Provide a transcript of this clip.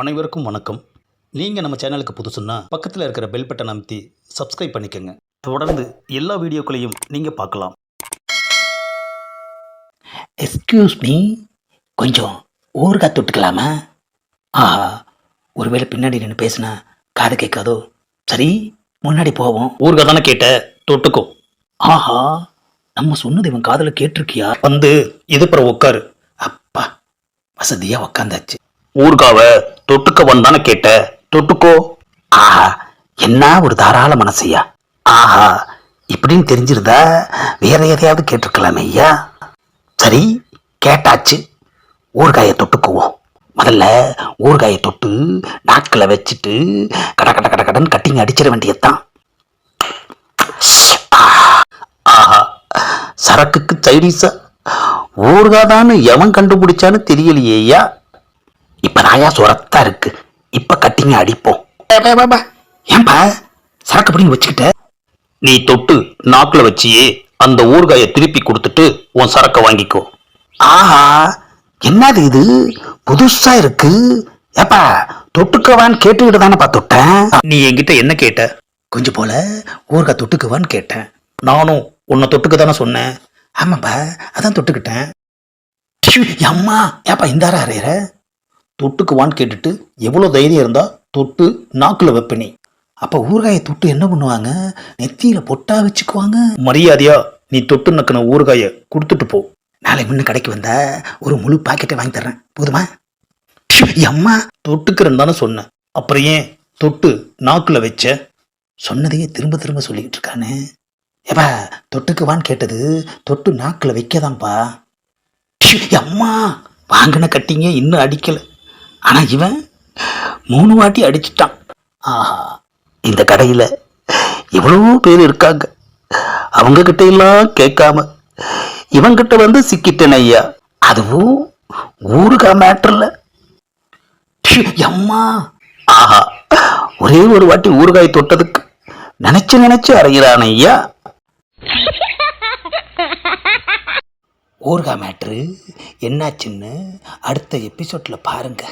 அனைவருக்கும் வணக்கம். நீங்கள் நம்ம சேனலுக்கு புதுசுன்னா பக்கத்தில் இருக்கிற பெல் பட்டனை அமைத்தி சப்ஸ்கிரைப் பண்ணிக்கோங்க. தொடர்ந்து எல்லா வீடியோக்களையும் நீங்கள் பார்க்கலாம். எஸ்கியூஸ் மீ கொஞ்சம் ஊறுகாய் தொட்டுக்கலாமா? ஆஹா ஒருவேளை பின்னாடி நின்று பேசுனா காது கேட்காதோ? சரி முன்னாடி போவோம். ஊருக்கா தானே கேட்ட? தொட்டுக்கோ. ஆஹா நம்ம சொன்னது இவன் காதில் கேட்டிருக்கியா? வந்து இது பிற உட்காரு. அப்பா வசதியா உக்காந்தாச்சு. ஊர்காவை தொட்டுக்க வந்தானே கேட்ட. தொட்டுக்கோ. ஆஹா என்ன ஒரு தாராள மனசையா? ஆஹா இப்படின்னு தெரிஞ்சிருந்தா வேற எதையாவது கேட்டிருக்கலாமே ஐயா. சரி கேட்டாச்சு. ஊறுகாயை தொட்டுக்குவோம். முதல்ல ஊறுகாயை தொட்டு நாக்கில் வச்சுட்டு கட கட கட கடன் கட்டிங்க அடிச்சிட வேண்டியதுதான். ஆஹா சரக்குக்கு சைடிஸா ஊர்காதான்னு எவன் கண்டுபிடிச்சான்னு தெரியலையேயா இப்ப நாயா சுரத்தா இருக்கு. இப்ப கட்டிங்க அடிப்போம். ஏ, பே, பே, பே. ஏன்பா? சரக்கு பிடிங்க வச்சுக்கிட்ட. நீ தொட்டு நாக்குல வச்சியே அந்த ஊறுகாயை திருப்பி கொடுத்துட்டு உன் சரக்கை வாங்கிக்கோ. ஆஹா என்னது இது? புதுசா இருக்கு. ஏப்பா தொட்டுக்கவான்னு கேட்டுக்கிட்டு தானேப்பா தொட்டேன். நீ என்கிட்ட என்ன கேட்ட? கொஞ்சம் போல ஊறுகாய் தொட்டுக்குவான்னு கேட்டேன். நானும் உன்னை தொட்டுக்க தானே சொன்னேன். ஆமாப்பா அதான் தொட்டுக்கிட்டேன். அம்மா ஏப்பா இந்தாரா அறையிற? தொட்டுக்குவான்னு கேட்டுட்டு எவ்வளோ தைரியம் இருந்தால் தொட்டு நாக்கில் வைப்ப நீ ஊறுகாயை தொட்டு என்ன பண்ணுவாங்க? நெத்தியில் பொட்டா வச்சுக்குவாங்க. மரியாதையா நீ தொட்டு நக்கின ஊறுகாயை கொடுத்துட்டு போ. நாளை முன்ன கடைக்கு வந்தா ஒரு முழு பாக்கெட்டை வாங்கி தர்றேன். போதுமா? அம்மா. தொட்டுக்கிறேன்னு தானே சொன்னேன். அப்புறம் ஏன் தொட்டு நாக்கில் வச்ச? சொன்னதையே திரும்ப திரும்ப சொல்லிக்கிட்டு இருக்கானே. ஏப்பா தொட்டுக்குவான்னு கேட்டது தொட்டு நாக்கில் வைக்கதான்ப்பா. அம்மா. வாங்கின கட்டிங்க இன்னும் அடிக்கலை. ஆனா இவன் மூணு வாட்டி அடிச்சிட்டான். ஆஹா. இந்த கடையில் எவ்வளோ பேர் இருக்காங்க. அவங்க கிட்ட எல்லாம் கேட்காம இவங்கிட்ட வந்து சிக்கிட்டேன் ஐயா. அதுவும் ஊருக்கா மேட்டர்ல. அம்மா. ஆஹா ஒரே ஒரு வாட்டி ஊறுகாய் தொட்டதுக்கு நினைச்சு நினைச்சு அறையிறான் ஐயா. ஊறுகாய் மேட்ரு என்னாச்சுன்னு அடுத்த எபிசோட்ல பாருங்க.